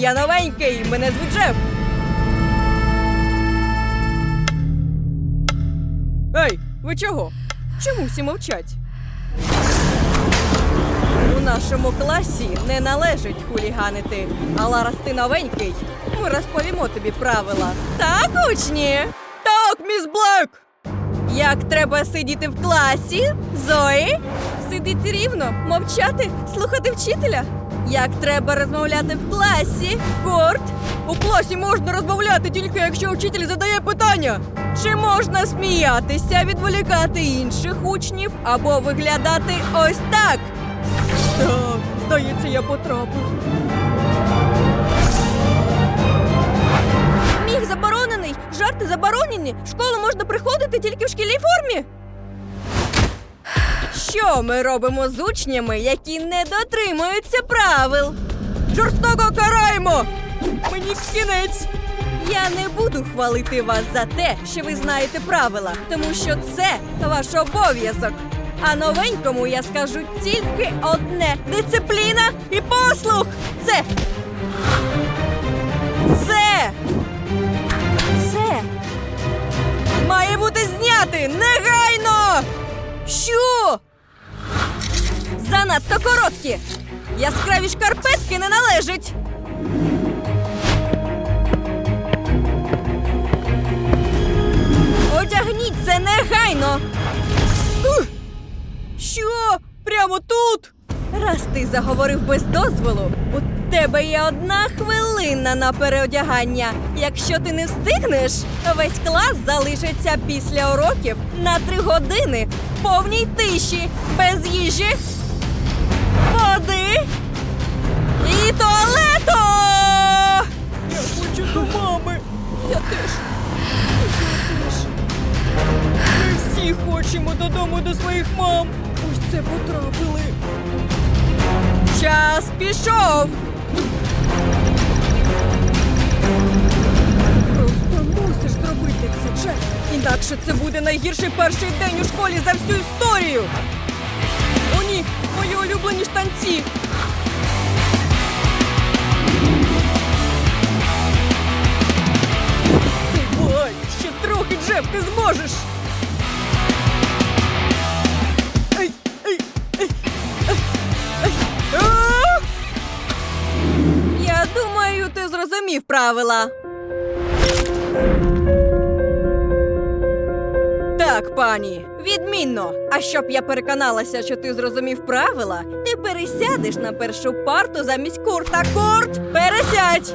я новенький, мене звуть Джеф. Ей, ви чого? Чому всі мовчать? У нашому класі не належить хуліганити. Але раз ти новенький, ми розповімо тобі правила. Так, учні? Так, міс Блек! Як треба сидіти в класі? Зої? Сидіти рівно, мовчати, слухати вчителя. Як треба розмовляти в класі? Корт? У класі можна розмовляти тільки якщо вчитель задає питання. Чи можна сміятися, відволікати інших учнів або виглядати ось так? Так, здається, я потрапив. Сміх заборонений, жарти заборонені. В школу можна приходити тільки в шкільній формі. Що ми робимо з учнями, які не дотримуються правил? Жорстоко караємо! Мені кінець! Я не буду хвалити вас за те, що ви знаєте правила, тому що це ваш обов'язок. А новенькому я скажу тільки одне: дисципліна і послух! Це. Це. Це має бути зняти негайно! Що? Занадто короткі! Яскраві шкарпетки не належать! Одягніть це негайно! Ух! Що? Прямо тут? Раз ти заговорив без дозволу, у тебе є одна хвилина на переодягання. Якщо ти не встигнеш, весь клас залишиться після уроків на три години в повній тиші, без їжі, води і туалету! Я хочу до мами. Я теж. Я теж. Ми всі хочемо додому до своїх мам. Ось це потрапили. Час пішов. Просто мусиш зробити це, Джек. Інакше це буде найгірший перший день у школі за всю історію. О, ні, мої улюблені штанці. Давай, ще трохи, Джеф, ти зможеш. Я думаю, ти зрозумів правила. Так, пані, відмінно. А щоб я переконалася, що ти зрозумів правила, ти пересядеш на першу парту замість курта. Курт, пересядь!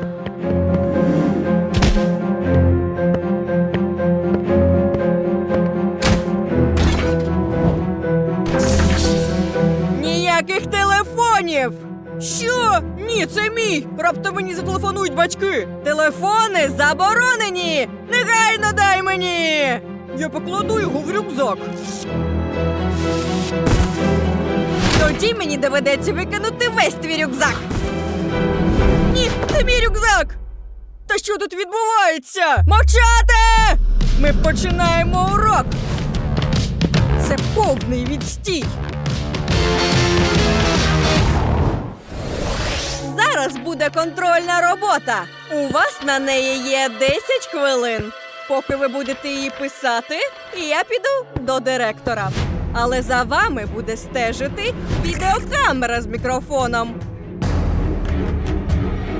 Ніяких телефонів! Що? Ні, це мій! Раптом мені зателефонують батьки! Телефони заборонені! Негайно дай мені! Я покладу його в рюкзак. Тоді мені доведеться викинути весь твій рюкзак. Ні, це мій рюкзак! Та що тут відбувається? Мовчати! Ми починаємо урок! Це повний відстій! Зараз буде контрольна робота. У вас на неї є 10 хвилин. Поки ви будете її писати, я піду до директора. Але за вами буде стежити відеокамера з мікрофоном.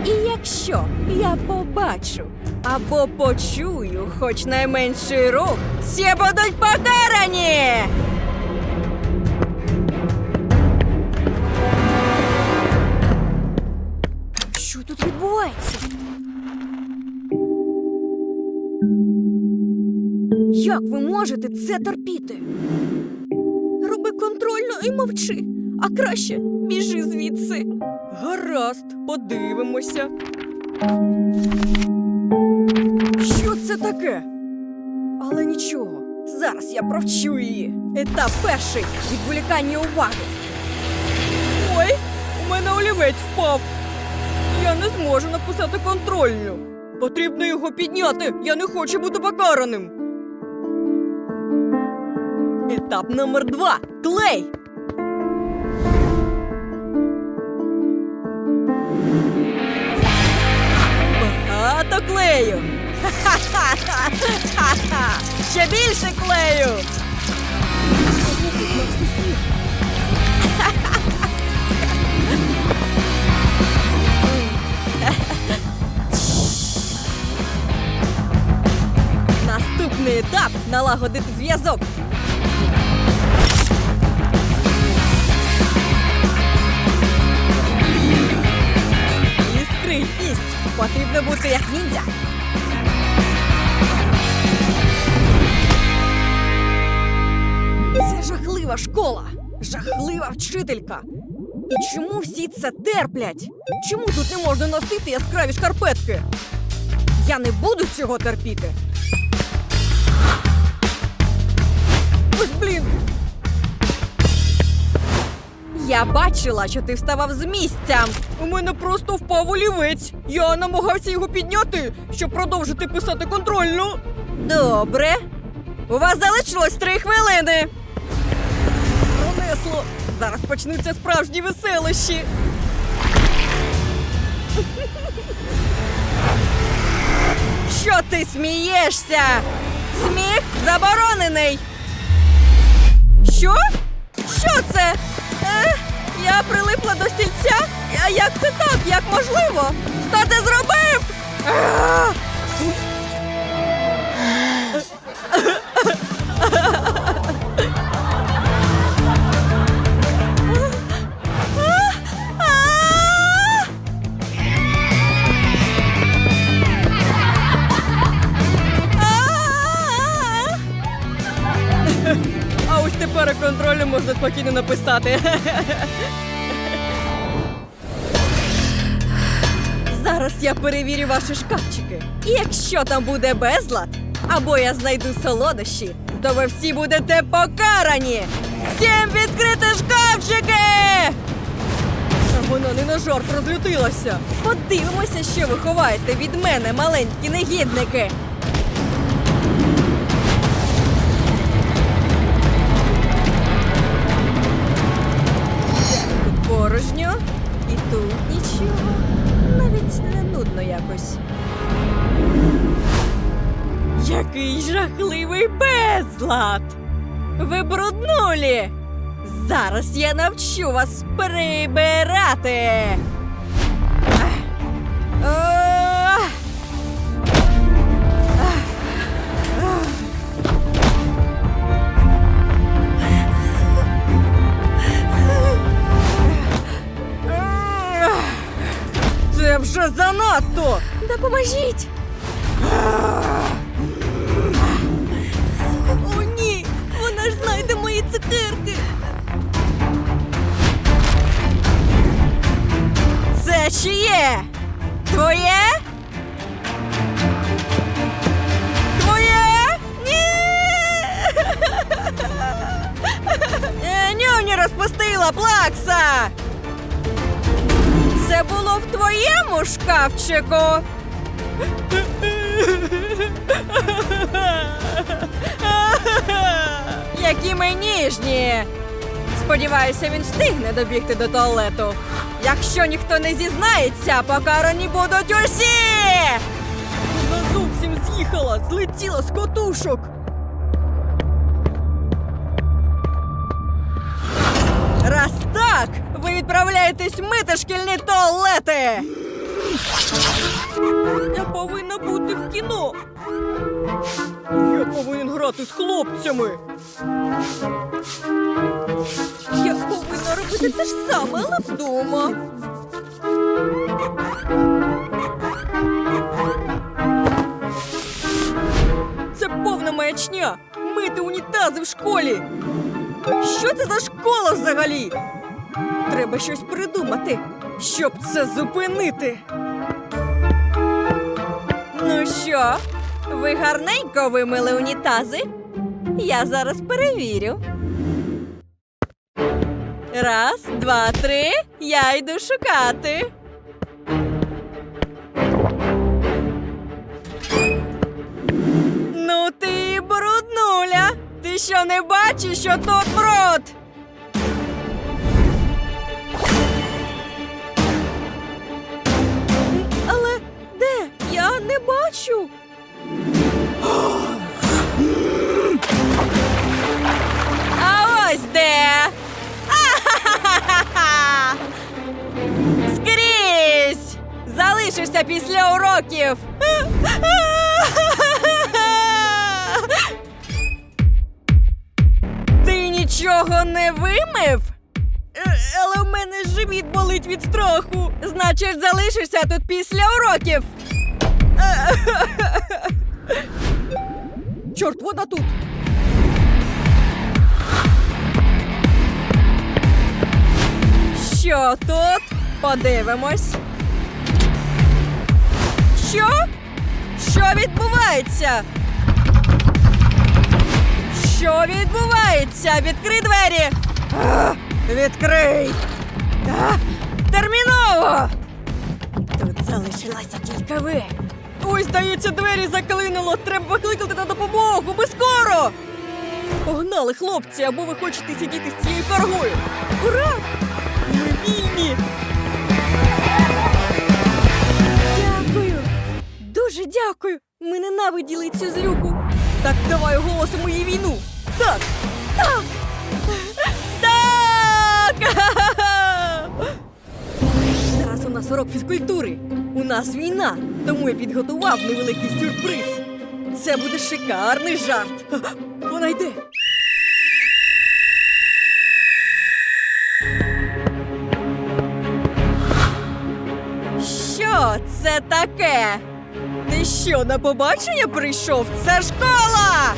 І якщо я побачу або почую хоч найменший рух, всі будуть покарані! Що тут відбувається? Як ви можете це терпіти? Роби контрольно і мовчи, а краще біжи звідси. Гаразд, подивимося. Що це таке? Але нічого, зараз я провчу її. Етап перший відволікання уваги. Ой, у мене олівець впав. Я не зможу написати контрольну. Потрібно його підняти. Я не хочу бути покараним. Етап номер два. Клей. багато клею. Ха-ха-ха-ха-ха! Ще більше клею. Наступний етап налагодити зв'язок. Потрібно бути як ніндзя. Це жахлива школа, жахлива вчителька. І чому всі це терплять? Чому тут не можна носити яскраві шкарпетки? Я не буду цього терпіти. Ось блін. Я бачила, що ти вставав з місця. У мене просто впав олівець. Я намагався його підняти, щоб продовжити писати контрольну. Добре. У вас залишилось три хвилини. Пронесло. Зараз почнуться справжні веселощі. Що ти смієшся? Сміх заборонений. Що? Що це? Я прилипла до стільця? А як це так? Як можливо? Хто це зробив? Спокійно написати. Зараз я перевірю ваші шкафчики. І якщо там буде безлад, або я знайду солодощі, то ви всі будете покарані. Всім відкрити шкафчики! Та Вона не на жарт розлютилася. Подивимося, що ви ховаєте від мене, маленькі негідники. Нудно. Який жахливий безлад! Ви бруднулі! Зараз я навчу вас прибирати. Вже занадто! Допоможіть! О, ні! Вона ж знайде мої цукерки! Це чиє? Твоє? Твоє? Ні! Е, Нюні розпустила плакса! Це було в твоєму шкафчику. Які ми ніжні. Сподіваюся, він встигне добігти до туалету. Якщо ніхто не зізнається, покарані будуть усі. Вона зовсім з'їхала, злетіла з котушок. Ви відправляєтесь мити шкільні туалети. Я повинна бути в кіно. Я повинен грати з хлопцями. Я повинна робити те ж саме, але вдома. Це повна маячня. Мити унітази в школі. Що це за школа взагалі? Треба щось придумати, щоб це зупинити. Ну що, ви гарненько вимили унітази? Я зараз перевірю. Раз, два, три. Я йду шукати. Ну ти бруднуля. Ти що не бачиш, що тут бруд? Залишишся після уроків. Ти нічого не вимив? Але в мене живіт болить від страху. Значить, залишишся тут після уроків. Чорт, вона тут. Що тут? Подивимось. Що? Що відбувається? Що відбувається? Відкрий двері! Відкрий! А, терміново! Тут залишилася тільки ви. Ой, здається, двері заклинуло. Треба покликати на допомогу. Ми скоро! Погнали, хлопці, або ви хочете сидіти з цією каргою. Ура! Ми вільні! Дуже дякую! Ми ненавиділи цю злюку. Так давай оголосимо їй війну. Так! Так! Так! Зараз у нас урок фізкультури. У нас війна, тому я підготував невеликий сюрприз. Це буде шикарний жарт. Вона йде. Що це таке? Що, на побачення прийшов? Це школа!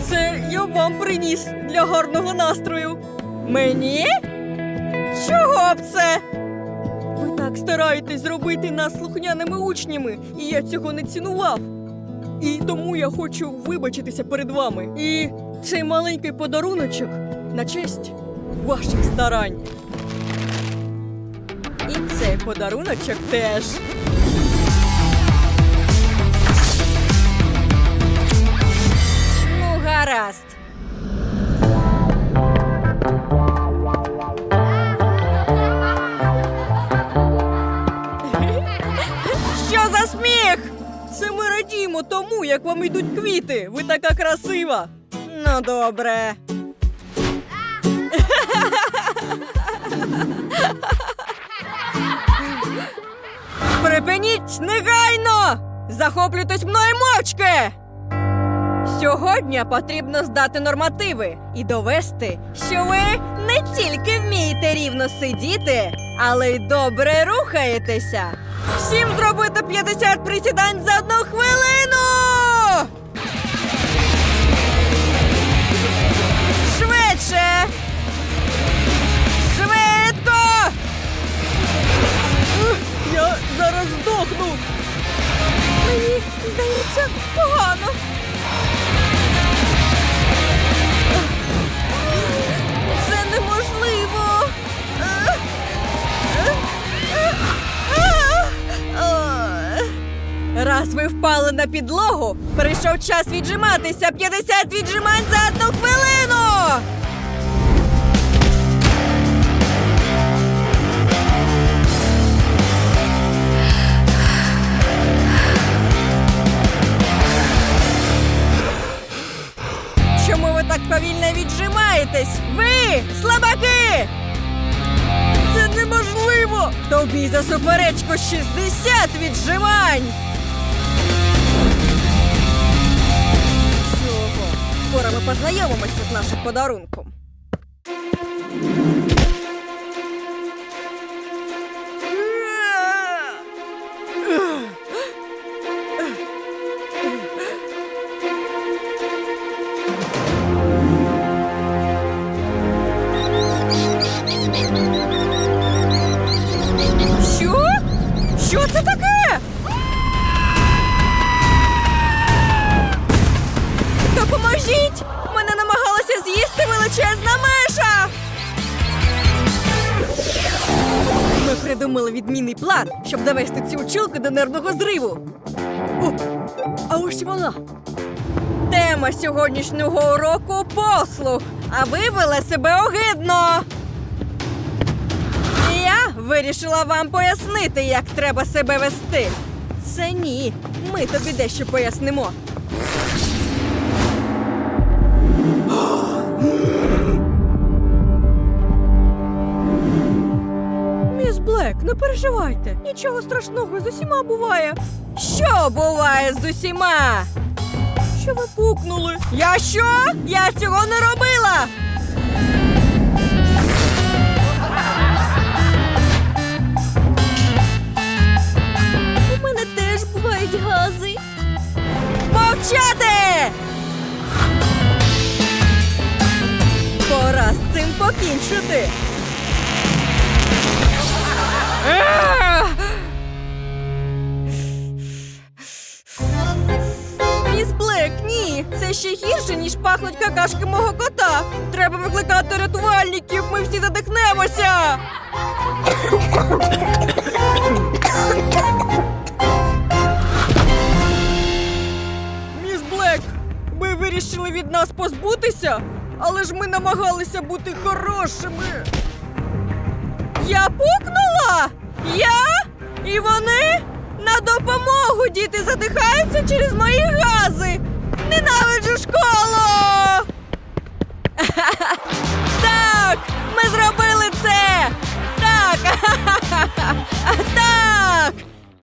Це я вам приніс для гарного настрою. Мені? Чого б це? Ви так стараєтесь зробити нас слухняними учнями, і я цього не цінував. І тому я хочу вибачитися перед вами. І цей маленький подаруночок на честь ваших старань. І цей подаруночок теж. Гаразд. Що за сміх? Це ми радіємо тому, як вам йдуть квіти. Ви така красива. Ну, добре. Припиніть негайно! Захоплюйтесь мною мовчки! Сьогодні потрібно здати нормативи і довести, що ви не тільки вмієте рівно сидіти, але й добре рухаєтеся. Всім зробити 50 присідань за одну хвилину! Швидше! Швидко! Я зараз здохну. Мені здається погано. Впали на підлогу, прийшов час віджиматися. 50 віджимань за одну хвилину. Чому ви так повільно віджимаєтесь? Ви, слабаки! Це неможливо! Тобі за суперечку 60 віджимань! Скоро ми познайомимося з нашим подарунком. Ми придумали відмінний план, щоб довести цю училку до нервного зриву. О, а ось вона. Тема сьогоднішнього уроку послух, а ви вели себе огидно. Я вирішила вам пояснити, як треба себе вести. Це ні. Ми тобі дещо пояснимо. Блек, не переживайте. Нічого страшного з усіма буває. Що буває з усіма? Що ви пукнули? Я що? Я цього не робила. Пахнуть какашки мого кота. Треба викликати рятувальників, ми всі задихнемося. Міс Блек, ви вирішили від нас позбутися, але ж ми намагалися бути хорошими. Я пукнула? Я? І вони? На допомогу діти задихаються через мої гази. Ненавиджу школу! Так! Ми зробили це! Так! Так!